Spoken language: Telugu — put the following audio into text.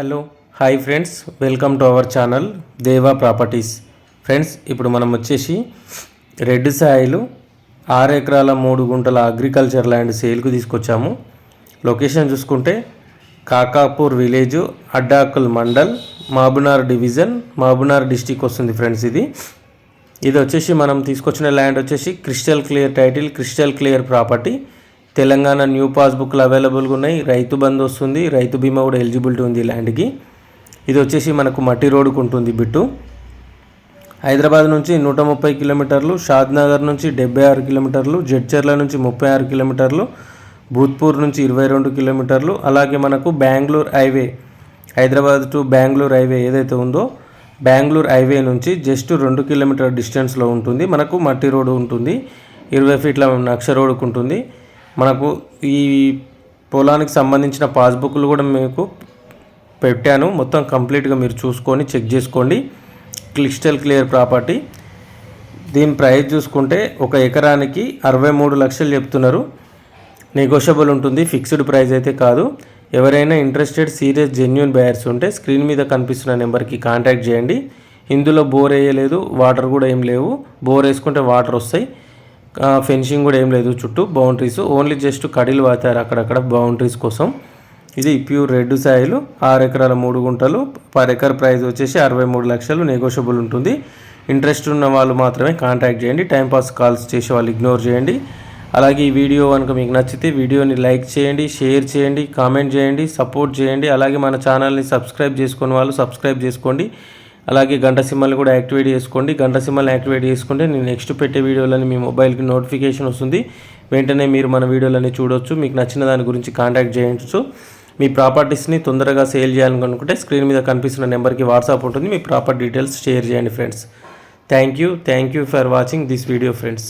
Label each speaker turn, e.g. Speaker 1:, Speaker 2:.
Speaker 1: Hello. Hi friends welcome to our channel Deva properties. Friends ఇప్పుడు మనం వచ్చేసి రెడ్ సాయిలు ఆరు ఎకరాల మూడు గుంటల అగ్రికల్చర్ ల్యాండ్ సేల్కు తీసుకొచ్చాము. లొకేషన్ చూసుకుంటే Kakapur village Addakal mandal Mahabubnagar division Mahabubnagar district వస్తుంది ఫ్రెండ్స్ ఇది. ఇది వచ్చేసి మనం తీసుకొచ్చిన ల్యాండ్ వచ్చేసి crystal clear title crystal clear property. Telangana new పాస్బుక్లు అవైలబుల్గా ఉన్నాయి. రైతు బంధు వస్తుంది. రైతు బీమా కూడా ఎలిజిబిలిటీ ఉంది ల్యాండ్కి. ఇది వచ్చేసి మనకు మట్టి రోడ్డుకు ఉంటుంది బిట్టు. హైదరాబాద్ నుంచి నూట ముప్పై కిలోమీటర్లు షాద్నగర్ నుంచి డెబ్బై ఆరు కిలోమీటర్లు జడ్చర్ల నుంచి ముప్పై ఆరు కిలోమీటర్లు భూత్పూర్ నుంచి ఇరవై రెండు కిలోమీటర్లు అలాగే మనకు Bengaluru highway Hyderabad to Bengaluru highway ఏదైతే ఉందో బెంగళూరు హైవే నుంచి జస్ట్ రెండు కిలోమీటర్ డిస్టెన్స్లో ఉంటుంది. మనకు మట్టి రోడ్డు ఉంటుంది. ఇరవై ఫీట్ల నక్ష రోడ్డుకు ఉంటుంది. మనకు ఈ పొలానికి సంబంధించిన పాస్బుక్లు కూడా మీకు పెట్టాను. మొత్తం కంప్లీట్గా మీరు చూసుకొని చెక్ చేసుకోండి. Crystal clear property. దీని ప్రైస్ చూసుకుంటే ఒక ఎకరానికి అరవై మూడు లక్షలు చెప్తున్నారు. నెగోషియబుల్ ఉంటుంది. ఫిక్స్డ్ ప్రైస్ అయితే కాదు. ఎవరైనా ఇంట్రెస్టెడ్ సీరియస్ జెన్యున్ బయర్స్ ఉంటే స్క్రీన్ మీద కనిపిస్తున్న నెంబర్కి కాంటాక్ట్ చేయండి. ఇందులో బోర్ వేయలేదు వాటర్ కూడా ఏం లేవు. బోర్ వేసుకుంటే వాటర్ వస్తాయి. ఫెన్సింగ్ కూడా ఏం లేదు చుట్టూ బౌండరీస్. ఓన్లీ జస్ట్ కడిలు వాతారు అక్కడక్కడ బౌండరీస్ కోసం. ఇది ప్యూర్ రెడ్ సాయిలు ఆరు ఎకరాల మూడు గుంటలు. పర్ ఎకర్ ప్రైస్ వచ్చేసి అరవై మూడు లక్షలు నెగోషియబుల్ ఉంటుంది. ఇంట్రెస్ట్ ఉన్న వాళ్ళు మాత్రమే కాంటాక్ట్ చేయండి. టైంపాస్ కాల్స్ చేసే వాళ్ళు ఇగ్నోర్ చేయండి. అలాగే ఈ వీడియో కనుక మీకు నచ్చితే వీడియోని లైక్ చేయండి షేర్ చేయండి కామెంట్ చేయండి సపోర్ట్ చేయండి. అలాగే మన ఛానల్ని సబ్స్క్రైబ్ చేసుకున్న వాళ్ళు సబ్స్క్రైబ్ చేసుకోండి. అలాగే గంట సిమ్మల్ని కూడా యాక్టివేట్ చేసుకోండి. గంట సిమ్మల్ని యాక్టివేట్ చేసుకుంటే నేను నెక్స్ట్ పెట్టే వీడియోలని మీ మొబైల్కి నోటిఫికేషన్ వస్తుంది. వెంటనే మీరు మన వీడియోలని చూడొచ్చు. మీకు నచ్చిన దాని గురించి కాంటాక్ట్ చేయొచ్చు మీ ప్రాపర్టీస్ని తొందరగా సేల్ చేయాలనుకుంటే స్క్రీన్ మీద కనిపిస్తున్న నెంబర్కి వాట్సాప్ ఉంటుంది. మీ ప్రాపర్ డీటెయిల్స్ షేర్ చేయండి friends. Thank you. Thank you for watching this video friends.